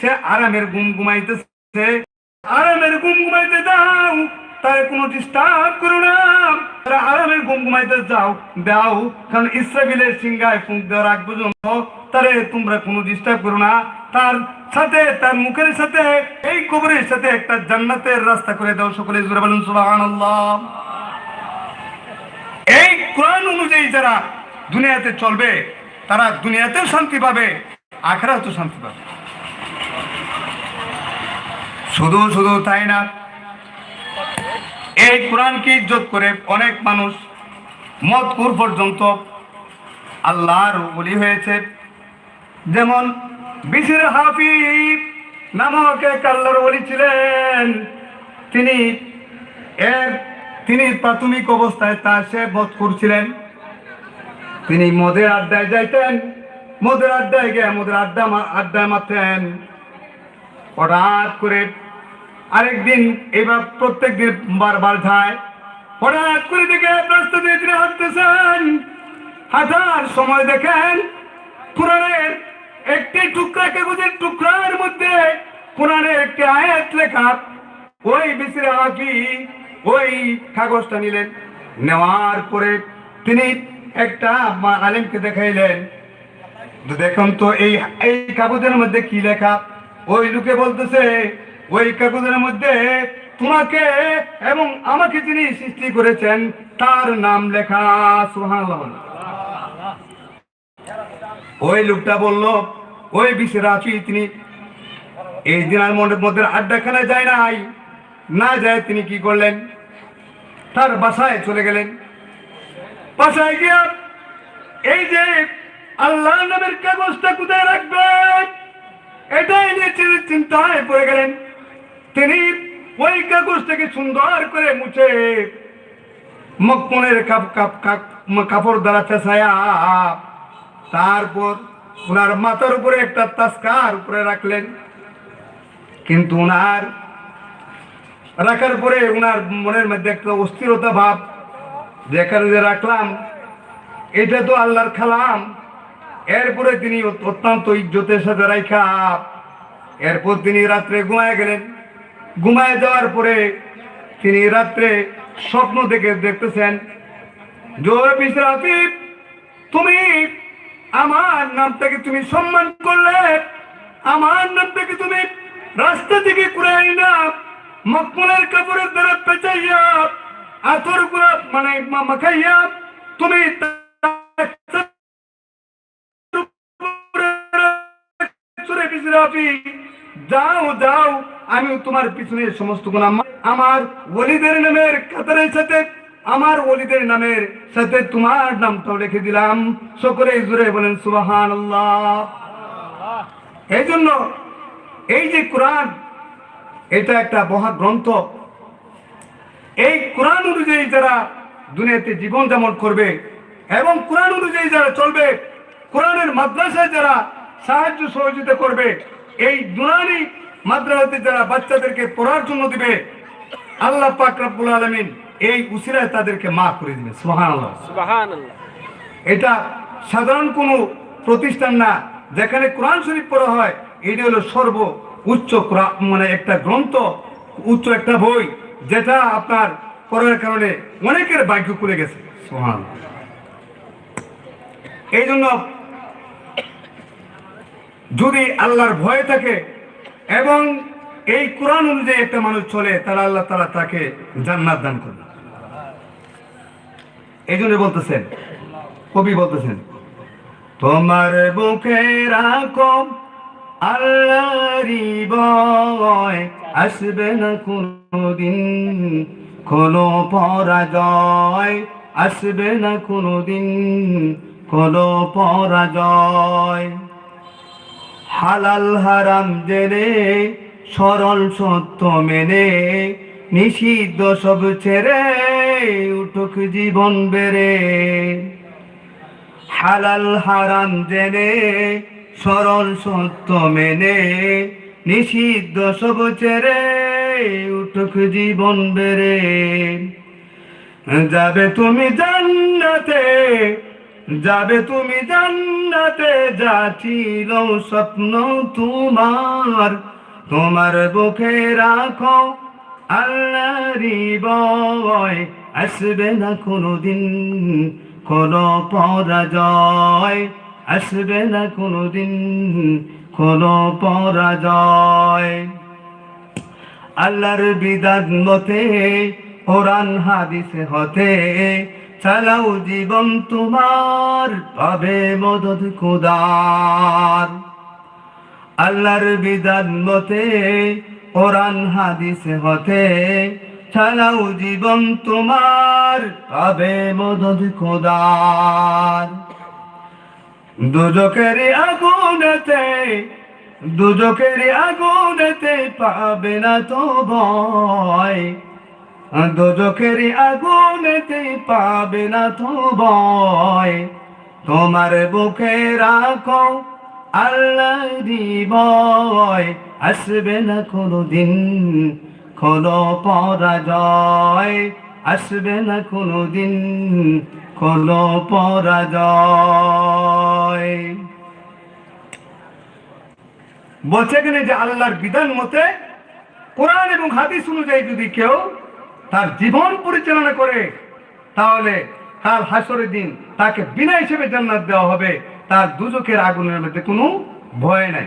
সে আরামের ঘুম ঘুমাইতেছে। আরামের ঘুম ঘুমাইতে দাও তার কোনো ডিস্টার্ব করো না। আরামের ঘুম ঘুমাইতে যাও, দাও। কারণ ইসরাফিলের সিংহায় ফুঁক দেওয়ার আগ পর্যন্ত তারে তোমরা কোনো ডিস্টার্ব করো না। তার সাথে, তার মুখের সাথে, এই কবরের সাথে একটা জান্নাতের রাস্তা করে দাও সকলে, জোরে বলুন, সুবহানাল্লাহ। এই কোরআন অনুযায়ী যারা দুনিয়াতে চলবে, তারা দুনিয়াতেও শান্তি পাবে, আখেরাতেও শান্তি পাবে। শুধু শুধু তাই না, এই কোরআনকে ইজ্জত করে অনেক মানুষ মতকুর পর্যন্ত আল্লাহর বলি হয়েছে। যেমন বিশির হাফিজ নামক এক আল্লাহর বলি ছিলেন। তিনি এর, তিনি প্রাথমিক অবস্থায় তার সে মত করছিলেন তিনি মদের আড্ডায় যাইতেন, মদের আড্ডায় গিয়ে মদের আড্ডা আড্ডায় মারতেন। হঠাৎ করে আরেকদিন এবার প্রত্যেক দিন বারবার যায়। হঠাৎ করে দেখে রাস্তা দিয়ে তিনি হাঁটতেছেন। সময় দেখেন কোরআনের একটি টুকরা কাগজের টুকরার মধ্যে কোরআনের একটি আয়াত লেখা। ওই বিসিরে হাকি ওই কাগজটা নিলেন। নেওয়ার পরে তিনি একটা আলেমকে দেখাইলেন। দেখুন তো এই এই কাগজের মধ্যে কি লেখা? ওই লোকে বলতেছে ওই কাগজের মধ্যে তোমাকে এবং আমাকে যিনি সৃষ্টি করেছেন, তার নাম লেখা, সুবহানাল্লাহ। ওই লোকটা বলল, ওই বিশের আছি তিনি, এই দিন আর মনের মধ্যে আড্ডাখানায় যায় নাই। না যায় তিনি কি করলেন? তার বাসায় চলে গেলেন। বাসায় গিয়া এই যে আল্লাহ নামের কাগজটা কোথায় রাখবেন? এটাই নিয়ে চিন্তায় পড়ে গেলেন। তিনি ওই কাগজটাকে সুন্দর করে মুছে মকমনের কাপ কাপ কাপ কাপড় দ্বারা পেঁচায়া তারপর ওনার মাথার উপরে একটা তাস্কার উপরে রাখলেন। কিন্তু ওনার রাখার পরে ওনার মনের মধ্যে একটা অস্থিরতা ভাব যেখানে যে রাখলাম, এটা তো আল্লাহর খালাম। এরপরে তিনি অত্যন্ত ইজ্জতের সাথে রাইখা, এরপর তিনি রাত্রে ঘুমায় গেলেন। ঘুমায় যাওয়ার পরে তিনি রাত্রে স্বপ্ন দেখে দেখতেছেন তুমি আমার নামটাকে তুমি সম্মান করলে, আমার নামটাকে তুমি রাস্তা থেকে কুড়ে না মকমলের কাপড়ের দ্বারা পেঁচাইয়া আতরগুলা মানে মাখাইয়া তুমি যাও যাও আমি তোমার পিছনে সমস্ত গুণ আমার ওলিদের নামের কাতারের সাথে, আমার ওলিদের নামের সাথে তোমার নামটাও রেখে দিলাম। সকলে জুড়ে বলেন সুবাহান এই জন্য এই যে কোরআন, এটা একটা মহা গ্রন্থ। এই কোরআন অনুযায়ী যারা দুনিয়াতে জীবন যাপন করবে এবং কোরআন অনুযায়ী যারা চলবে, কোরআনের মাদ্রাসায় যারা সাহায্য সহযোগিতা করবে, এই দুরানি মাদ্রাসাতে যারা বাচ্চাদেরকে পড়ার জন্য দিবে আল্লাহ পাক রব্বুল আলমিন এই উসিরায় তাদেরকে মাফ করে দিবে সুবহানাল্লাহ সুবহানাল্লাহ এটা সাধারণ কোনো প্রতিষ্ঠান না যেখানে কোরআন শরীফ পড়া হয় এটি হলো সর্ব উচ্চ মানে একটা গ্রন্থ উচ্চ একটা বই যেটা আপনার পড়ার কারণে অনেকের ভাগ্য খুলে গেছে সুবহানাল্লাহ। এই জন্য যদি আল্লাহর ভয় থাকে এবং এই কোরআন অনুযায়ী একটা মানুষ চলে, তাহলে আল্লাহ তালা তাকে জান্নাত দান করবে এই জন্য বলতেছেন, কবি বলতেছেন, তোমার বুকে রাখো আল্লাহরি বয় আসবে না কোনোদিন কোনো পরাজয়, আসবে না কোনোদিন কোনো পরাজয়। হালাল হারাম জেনে, সরল সত্য মেনে, নিষিদ্ধ সব ছেড়ে উঠুক জীবন বেড়ে। হালাল হারাম জেনে, সরল সত্য মেনে, নিষিদ্ধ সব ছেড়ে উঠুক জীবন বেড়ে। যাবে তুমি জান্নাতে যাবে তুমি জান্নাতে, যা ছিল স্বপ্ন তোমার। তোমার বুকে রাখো আল্লাহরি বয়, আসবে না কোনোদিন কোনো পরাজয়। আসবে না কোনোদিন কোনো পরাজয়। আল্লাহর বিধান মতে, কোরআন হাদিস হতে চালাও জীবন তোমার, পাবে মদত খুদার। আল্লাহর বিধান মতে, কোরআন, হাদিস হতে চালাও জীবন তোমার, পাবে মদত খুদার। দুজকের আগুনেতে দুজকের আগুনেতে পাবে না তো ভয়। দুজকের আগুনেতে পাবে না তো ভয় তোমার বুকে রাখো আল্লাহ বয় আসবে না কোনো দিন কোনো পরাজয়, আসবে না কোনো দিন কোনো পরাজয়। বলছে কিনা যে আল্লাহর বিধান মতে কোরআন এবং হাদিস অনুযায়ী যদি কেউ তার জীবন পরিচালনা করে, তাহলে কাল হাসরের দিন তাকে বিনা হিসেবে জান্নাত দেওয়া হবে। তার দুজকের আগুনের মধ্যে কোনো ভয় নাই।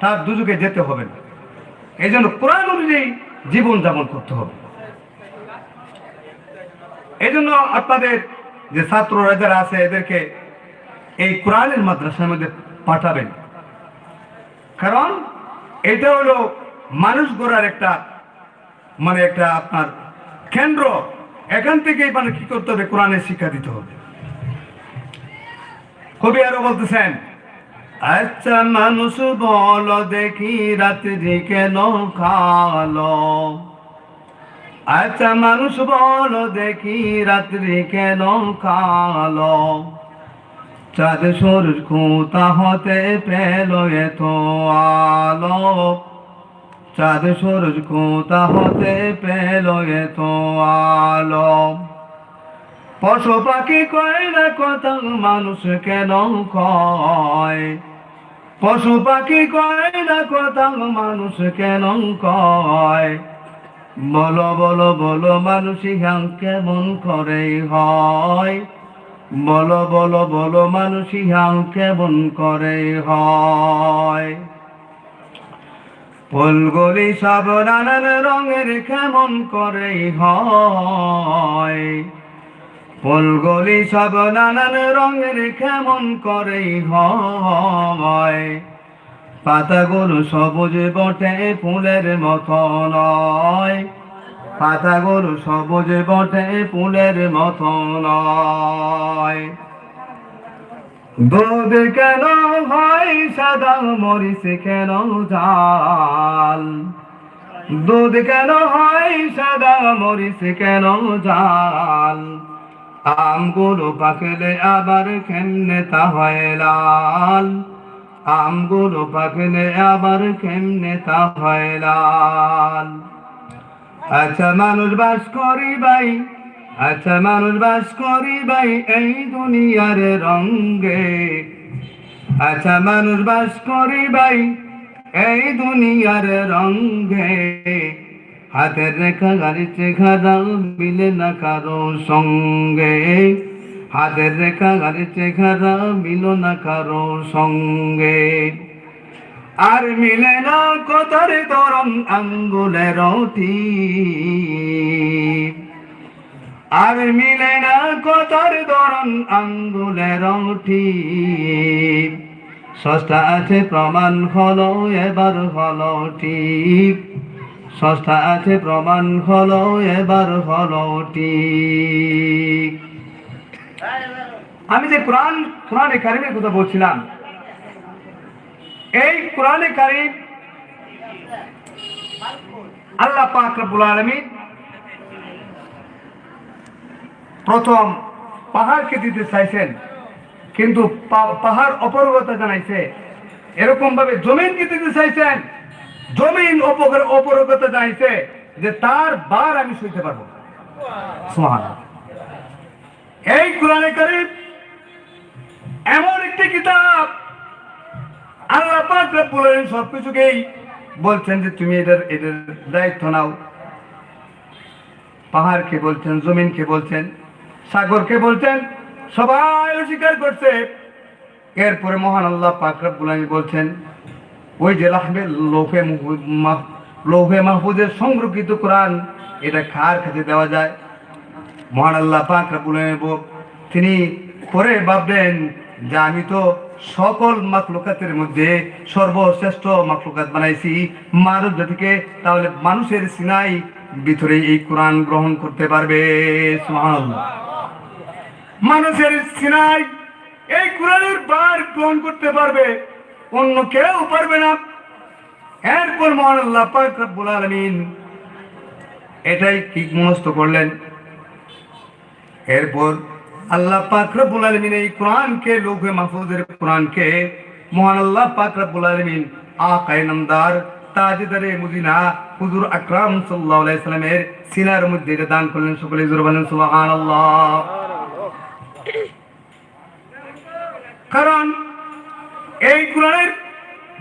তার দুজকে যেতে হবে না। এই জন্য কোরআন অনুযায়ী জীবন যাপন করতে হবে। এই জন্য আপনাদের যে ছাত্ররা যারা আছে, এদেরকে এই কোরআনের মাদ্রাসার মধ্যে পাঠাবেন। কারণ এটা হলো মানুষ গড়ার একটা মানে একটা আপনার কেন্দ্র, এখান থেকেই মানে কি করতে হবে? কোরআনের শিক্ষা দিতে হবে। কবি আরও বলতেছেন আচ্ছা মানুষ বল দেখি রাত্রি কেন খালো আচ্ছা মানুষ বল দেখি রাত্রি কেন কালো? চাঁদ সূর্য কোথা হতে পেল এত আলো? চাঁদ সূর্য হতে পেল এত আলো। পশু পাখি কয় না কথা মানুষ কেন কয় পশু পাখি কয় না কথা মানুষ কেন কয় বলো বলো বলো মানুষ ইহাং কেমন করে হয়? বলো বলো বলো মানুষ ইহাং কেমন করে হয়? ফুলগুলি সব নানান রঙের কেমন করে হয়। ফুলগুলি সব নানান রঙের কেমন করে হয়। পাতাগুলো সবুজ বটে, ফুলের মতো নয়। পাতাগুলো সবুজ বটে, ফুলের মতো নয়। দুধ কেন হয় সাদা মরিচ কেন জাল? দুধ কেন হয় সাদা মরিচ কেন জাল? আমগুলো পাকলে আবার কেমনে তা হয় লাল? আমগুলো পাকলে আবার কেমনে তা হয় লাল? আচ্ছা মানুষ বাস করি ভাই। আচ্ছা মানুষ বাস করি ভাই এই দুনিয়ার রঙ্গে। আচ্ছা মানুষ বাস করি ভাই এই দুনিয়ার রঙ্গে। হাতের রেখা গাড়ির চেহারা মিলে না কারও সঙ্গে। হাতের রেখা গাড়ির চেহারা মিল না কারও সঙ্গে। আর মিলে না কথার দরম আঙ্গুলের আর মিলে না কথার দরম আঙ্গুলের ঠিক সস্তা আছে প্রমাণ হলো, এবার হলো ঠিক। সস্তা আছে প্রমাণ হলো, এবার হলো ঠিক। আমি যে কোরআন, কোরআনে কারিমের কথা বলছিলাম, এই কোরআনে কারিম আল্লাহ পাক রব্বুল আলামিন প্রথম পাহাড়কে দিতে চাইছেন, কিন্তু পাহাড় অপরগতা জানাইছে। এরকম ভাবে জমিনকে দিতে চাইছেন, জমিন অপর- অপরগতা জানাইছে যে তার বার আমি সইতে পারব। এই কোরআনে কারিম এমন একটি কিতাব আল্লাহ আলামিন সবকিছুকেই বলছেন যে তুমি এদের এদের দায়িত্ব নাও। পাহাড়কে বলছেন, জমিনকে বলছেন। সাগরকে বলছেন, সবাই অস্বীকার করছে। এরপরে মহান আল্লাহ পাক রব্বুল বলছেন, ওই যে লাহবে লোহে লৌহে মাহফুজের সংরক্ষিত কোরআন, এটা কার কাছে দেওয়া যায়? মহান আল্লাহ পাক রব্বুল আলামিন ব- তিনি পরে ভাবলেন যে আমি তো সকল মাকলুকাতের মধ্যে সর্বশ্রেষ্ঠ মাকলুকাত বানাইছি, মানব জাতিকে, তাহলে মানুষের সিনাই ভিতরে এই কোরআন গ্রহণ করতে পারবে। সুবহানাল্লাহ। মানুষের সিনাই এই কোরআনের বার গ্রহণ করতে পারবে, অন্য কেউ পারবে না। এরপর মহান আল্লাহ পাক রব্বুল আলামিন এটাই ঠিক মনস্থ করলেন। এরপর আল্লাহ পাক রব্বুল আলামিন এই কোরআনকে লৌহে মাহফুজের কোরআনকে মহান আল্লাহ পাক রব্বুল আলামিন আকায়ে নামদার, তাজদারে মুদিনা হুজুর আকরাম সাল্লাল্লাহু আলাইহি সিনার মধ্যে দান করলেন। সকলে জোরে বলেন, সুবহানাল্লাহ। কারণ এই কোরআনের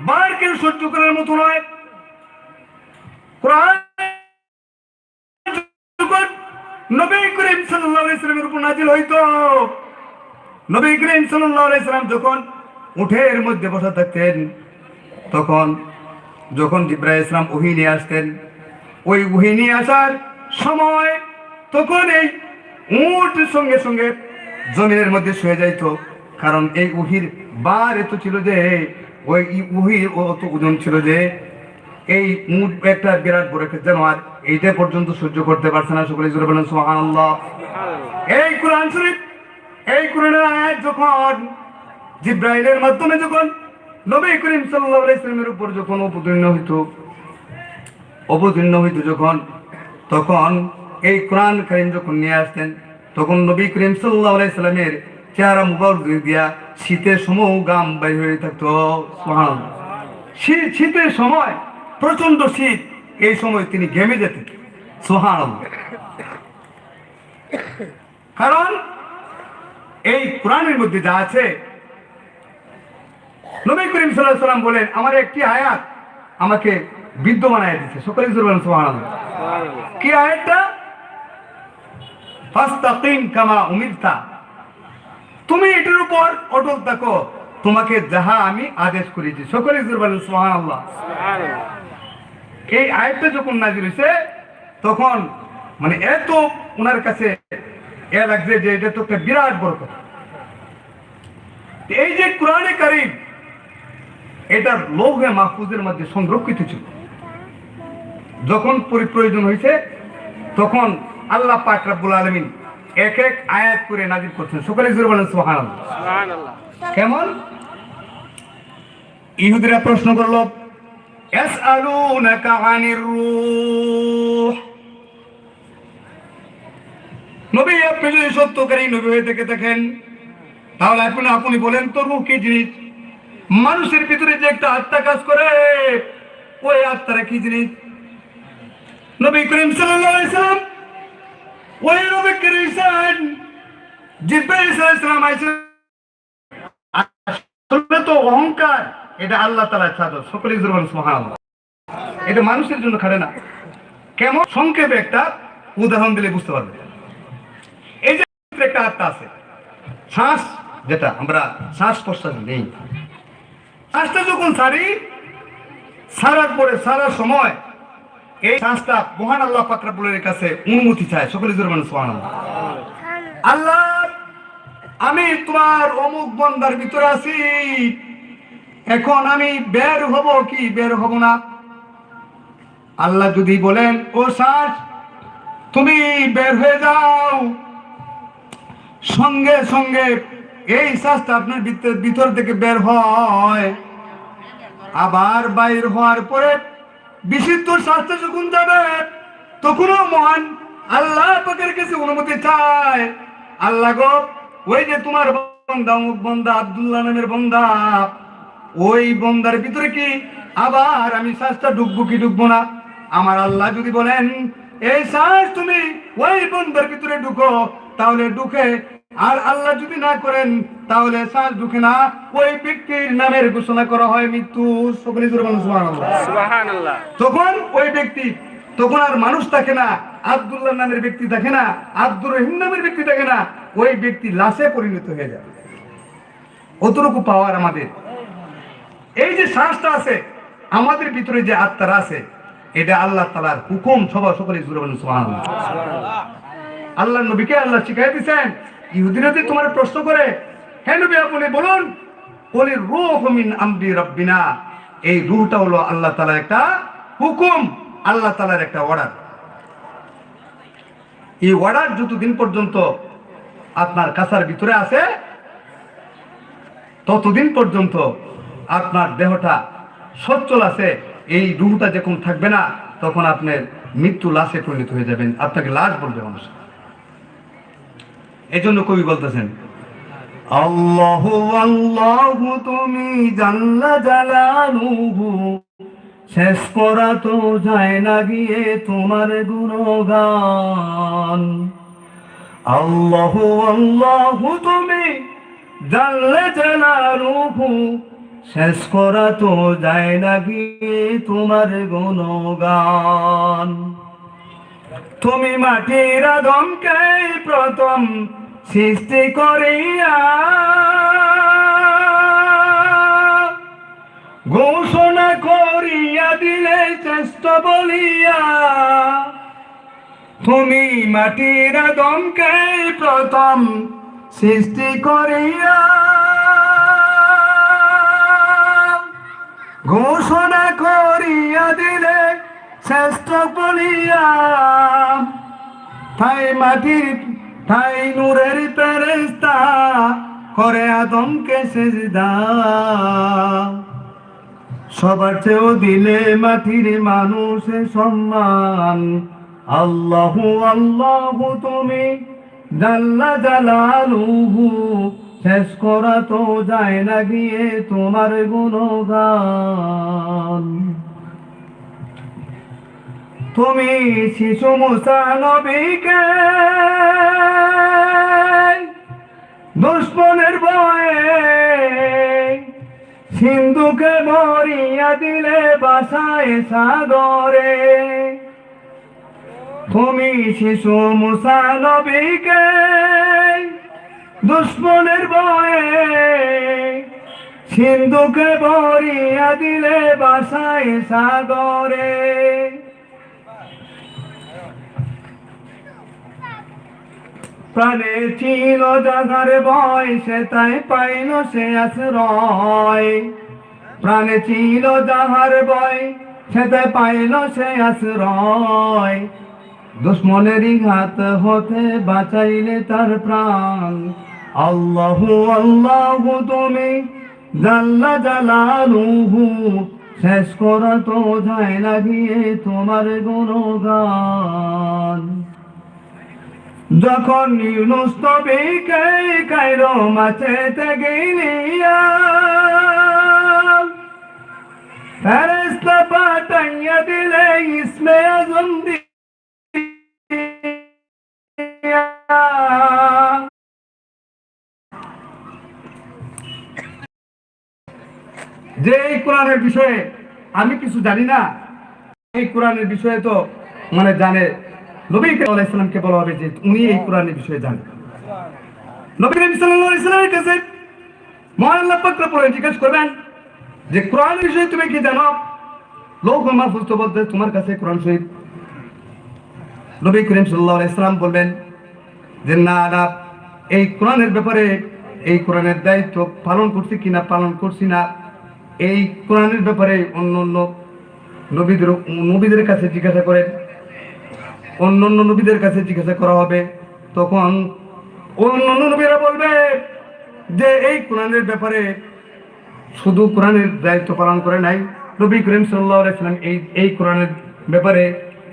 বার কেউ সহ্য করার মতো নয়। কোরআন নবী করিম সাল্লাল্লাহু আলাইহি সাল্লামের উপর নাজিল নবী করিম সাল্লাল্লাহু আলাইহি সাল্লাম যখন উঠের মধ্যে বসা থাকতেন, তখন যখন জিব্রাইল ইসলাম ওহী নিয়ে আসতেন, ওই ওহী নিয়ে আসার সময় তখন এই উট সঙ্গে সঙ্গে জমিনের মধ্যে শুয়ে যাইতো। কারণ এই উহির বার এত ছিল যে, ওই উহির অত ওজন ছিল যে, এই উট একটা বিরাট বড় একটা জানোয়ার এইটা পর্যন্ত সহ্য করতে পারছে না। সকলে জোরে বলেন, সুবহানাল্লাহ। এই কোরআন শরীফ, এই কোরআনের আয়াত যখন জিব্রাইলের মাধ্যমে যখন নবী করিম সাল্লাল্লাহু আলাইহি সাল্লামের উপর যখন অবতীর্ণ হইত, অবতীর্ণ হইতো যখন, তখন এই কোরআন কারিম যখন নিয়ে আসতেন, তখন নবী করিম সাল্লাল্লাহু আলাইহি চেহারা মুবারক দিয়া শীতের সময় গাম বাইর হয়ে থাকতো। শীত শীতের সময় প্রচণ্ড শীত এই সময় তিনি ঘেমে যেতেন। সুবহানাল্লাহ। কারণ এই কোরআনের মধ্যে যা আছে নবী করিম সাল্লাম বলেন আমার একটি আয়াত আমাকে বিদ্য বানায় দিচ্ছে সকলে বলেন সুবহানাল্লাহ। কি আয়াতটা? ফাস্তাকিম কামা উমিরতা। তুমি এটার উপর অটল থাকো। তোমাকে যাহা আমি আদেশ করেছি। সকলে বলেন, সুবহানাল্লাহ। এই আয়াতটা যখন নাজির হয়েছে তখন মানে এত ওনার কাছে এ লাগছে যে এটা তো একটা বিরাট বড় কথা। এই যে কোরআনে কারিম এটা লৌহে মাহফুজের মধ্যে সংরক্ষিত ছিল। যখন পরিপ্রয়োজন হয়েছে তখন আল্লাহ পাক রাব্বুল আলামিন এক এক আয়াত করে নাজির করছেন। সকলে জোরে বলেন কেমন? ইহুদিরা প্রশ্ন করল নবী আপনি যদি সত্যকারী নবী হয়ে থেকে দেখেন তাহলে এখন আপনি বলেন তো রূহ কি জিনিস? মানুষের ভিতরে যে একটা আত্মা কাজ করে ওই আত্মারা কি জিনিস? নবী করিম সাল্লাম ওই নবী করিম জিব্রাইল আলাইহি সাল্লাম আসলে তো অহংকার, এটা আল্লাহ তাআলার চাদর সকলে জোরবান সুবহানাল্লাহ। এটা মানুষের জন্য খাটে না। কেমন? সংক্ষেপে একটা উদাহরণ দিলে বুঝতে পারবে। এই যে একটা আত্মা আছে, শ্বাস যেটা আমরা শ্বাস প্রশ্বাস নেই। শ্বাসটা যখন ছাড়ি সারার পরে সারা সময় এই শ্বাসটা মহান আল্লাহ পাকরাবুলের কাছে অনুমতি চায়, সকলে জোরে মানুষ আল্লাহ, আমি তোমার অমুক বন্দার ভিতরে আছি। এখন আমি বের হব কি? বের হব না। আল্লাহ যদি বলেন, ও শ্বাস তুমি বের হয়ে যাও। সঙ্গে সঙ্গে এই শ্বাসটা আপনার ভিতর থেকে বের হয়। আবার বাইর হওয়ার পরে বিশুদ্ধ শ্বাসটা যখন যাবে, তখনও মহান আল্লাহ পাকের কাছে অনুমতি চায়। আল্লাহ গো, ওই যে তোমার বন্দা, অমুক বন্দা, আব্দুল্লাহ নামের বন্দা, ওই বন্দার ভিতরে কি আবার আমি শ্বাসটা ডুববো কি ডুববো না? আমার আল্লাহ যদি বলেন, এই শ্বাস তুমি ওই বন্দার ভিতরে ঢুকো, তাহলে ঢুকে আর আল্লাহ যদি না করেন তাহলে শ্বাস ঢুকে না ওই ব্যক্তির নামের ঘোষণা করা হয় মৃত্যু সকলে তখন ওই ব্যক্তি তখন আর মানুষ থাকে না আব্দুল্লাহ নামের ব্যক্তি থাকে না আব্দুর রহিম নামের ব্যক্তি থাকে না ওই ব্যক্তি লাশে পরিণত হয়ে যাবে অতটুকু পাওয়ার আমাদের? এই যে শ্বাসটা আছে আমাদের ভিতরে যে আত্মারা আছে এটা আল্লাহ তালার হুকুম সবার সকলে জুড়ে বলেন। আল্লাহ নবীকে আল্লাহ শিখাই দিচ্ছেন ইহুদিরা যে তোমার প্রশ্ন করে হ্যাঁ নবী, আপনি বলুন, বলি রূহ মিন রব্বিনা। এই রুহটা হলো আল্লাহ তালার একটা হুকুম, আল্লাহ তালার একটা অর্ডার এই অর্ডার যতদিন পর্যন্ত আপনার কাছার ভিতরে আছে, ততদিন পর্যন্ত আপনার দেহটা সচ্ছল আছে, এই রুহটা যখন থাকবে না, তখন আপনার মৃত্যু লাশে পরিণত হয়ে যাবেন। আপনাকে লাশ বলবে মানুষ। এই জন্য কবি বলতেছেন, আল্লাহ আল্লাহ, তুমি জাল্লা জালালুহু, শেষ করা তো যায় না গিয়ে তোমার গুণগান। আল্লাহ আল্লাহ, তুমি জানলে জালালুহু, শেষ করা তো যায় না গিয়ে তোমার গুণগান। তুমি মাটির আদমকে প্রথম সৃষ্টি করিয়া ঘোষণা করিয়া দিলে চেষ্টা বলিয়া, তুমি মাটির আদমকে প্রথম সৃষ্টি করিয়া ঘোষণা করিয়া দিলে শ্রেষ্ঠ বলিয়া তাই মাটির তাই নূরের পেরেস্তা করে আদমকে সেজদা। সবার চেয়েও দিলে মাটির মানুষের সম্মান। আল্লাহু আল্লাহু, তুমি জাল্লা জালালুহু, শেষ করা তো যায় না গিয়ে তোমার গুণগান। তুমি শিশু মুসা নবীকে দুশ্মনের ভয়ে সিন্ধুকে মরিয়া দিলে বাসায় সাগরে। তুমি শিশু মুসা নবীকে দুশ্মনের ভয়ে সিন্ধুকে ভরিয়া দিলে বাসায় সাগরে। প্রাণে ছিল জাগার ভয়, সে তাই পাইল সে আশ্রয়। প্রাণে ছিল যাহার ভয়, সে তাই পাইল সে আশ্রয়। দুশ্মনেরই হাত হতে বাঁচাইলে তার প্রাণ। আল্লাহ আল্লাহ, তুমি জাল্লা জালালুহু, শেষ করা তো যায় না গিয়ে তোমার গুণগান। যখন ইউনুস নবীকে কাইরো ফেরেশতা পাঠাইয়া দিলে ইসমে আজম যে এই কোরআনের বিষয়ে আমি কিছু জানি না, এই কোরআনের বিষয়ে তো মানে জানে নবী করিম আলাইহিস সালামকে বলা হবে যে উনি এই কোরআনের বিষয়ে জানেন। নবী করিম সাল্লামের কাছে মহান আল্লাহ পাক রব্বুল জিজ্ঞেস করবেন যে, কোরআনের বিষয়ে তুমি কি জানো? লৌহ মাহফুজ তো বলতে, তোমার কাছে কোরআন শরীফ? নবী করিম সাল্লাল্লাহু আলাইহি সাল্লাম বলবেন যে, না না, এই কোরআনের ব্যাপারে এই কোরআনের দায়িত্ব পালন করছি কিনা পালন করছি না। এই কোরআনের ব্যাপারে অন্য অন্য নবীদের নবীদের কাছে জিজ্ঞাসা করেন। অন্য অন্য নবীদের কাছে জিজ্ঞাসা করা হবে। তখন অন্য অন্য নবীরা বলবে যে, এই কোরআনের ব্যাপারে শুধু কোরআনের দায়িত্ব পালন করে নাই। নবী করিম সাল্লাহ সাল্লাম এই এই কোরআনের ব্যাপারে,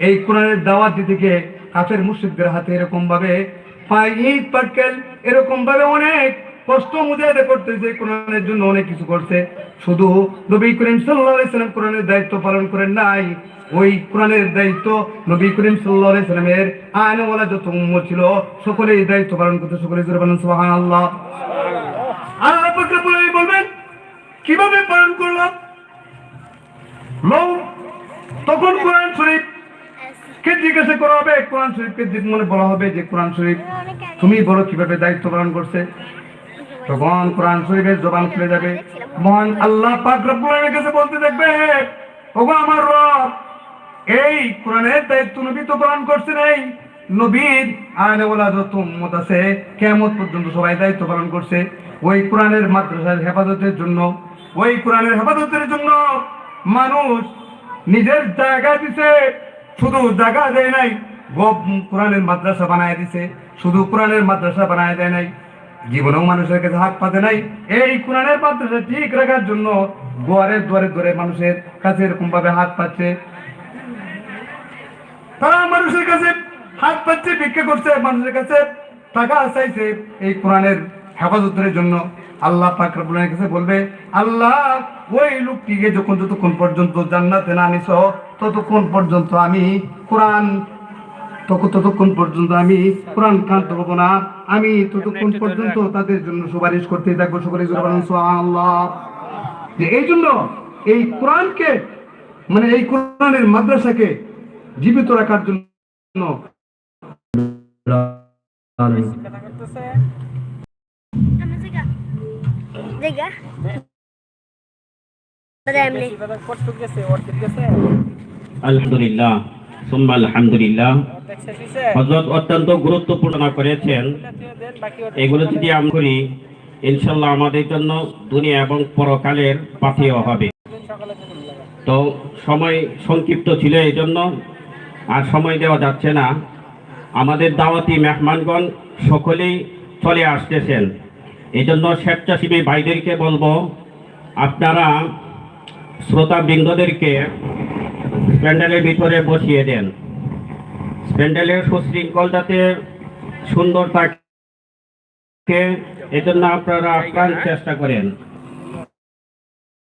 এই কোরআনের দাওয়াত দিতে গিয়ে কাফের মুর্শিদদের হাতে এরকমভাবে পাই পাইট পাটকেল এরকম ভাবে অনেক কষ্ট মুজাহিদা করতেছে কোরআনের জন্য অনেক কিছু করছে। শুধু নবী করিম সাল্লাম কোরআনের দায়িত্ব পালন করেন নাই। ওই কোরআনের দায়িত্ব নবী করিম আলাইহি সাল্লামের আয়নাওয়ালা যত উম্মত ছিল, সকলেই এই দায়িত্ব পালন করতে সকলে আল্লাহ বলবেন, কীভাবে পালন করলাম? তখন কোরআন শরীফ কে জিজ্ঞাসা করা হবে? কোরআন শরীফকে মনে বলা হবে যে কোরআন শরীফ তুমি বলো কীভাবে দায়িত্ব পালন করছে? তখন কোরআন শরীফের জবান খুলে যাবে। মহান আল্লাহ পাক রব্বুল কাছে বলতে থাকবে, ওগো আমার রব, এই কোরআনের দায়িত্ব নবী তো পালন করছে নাই। নবীর আয়নাওয়ালা যত উম্মত আছে কেমন পর্যন্ত সবাই দায়িত্ব পালন করছে। ওই কোরআনের মাদ্রাসার হেফাজতের জন্য, ওই কোরআনের হেফাজতের জন্য মানুষ নিজের জায়গা দিছে, শুধু জায়গা দেয় নাই, গব কোরআনের মাদ্রাসা বানায় দিছে, শুধু কোরআনের মাদ্রাসা বানায় দেয় নাই। জীবনেও মানুষের কাছে হাত পাতে নাই। এই কোরআনের মাদ্রাসা ঠিক রাখার জন্য দুয়ারে দুয়ারে দুয়ারে মানুষের কাছে এরকম ভাবে হাত পাচ্ছে। তারা মানুষের কাছে হাত পাচ্ছে, ভিক্ষা করছে, মানুষের কাছে টাকা চাইছে এই কোরআনের হেফাজতের জন্য। আল্লাহ পাক কাছে বলবে, আল্লাহ, ওই লোকটিকে যখন যতক্ষণ পর্যন্ত জান্নাতে না নিছ, ততক্ষণ পর্যন্ত আমি কোরআন তখন ততক্ষণ পর্যন্ত আমি কোরআন কান্ত হব না। আমি ততক্ষণ পর্যন্ত তাদের জন্য সুপারিশ করতে থাকব সুপারিশ আল্লাহ যে এই জন্য এই কোরআনকে মানে এই কোরআনের মাদ্রাসাকে জীবিত রাখার জন্য. আলহামদুলিল্লাহ সুম্মা আলহামদুলিল্লাহ। হজরত অত্যন্ত গুরুত্বপূর্ণ করেছেন। এগুলো যদি আমি করি, ইনশাল্লাহ আমাদের জন্য দুনিয়া এবং পরকালের পাথেয় হবে। তো সময় সংক্ষিপ্ত ছিল এই জন্য আর সময় দেওয়া যাচ্ছে না। আমাদের দাওয়াতি মেহমানগণ সকলেই চলে আসতেছেন। এই জন্য স্বেচ্ছাসেবী ভাইদেরকে বলব, আপনারা শ্রোতা বৃন্দদেরকে প্যান্ডেলের ভিতরে বসিয়ে দেন। প্যান্ডেলের সুশৃঙ্খল যাতে সুন্দর থাকে এজন্য আপনারা আপ্রাণ চেষ্টা করেন।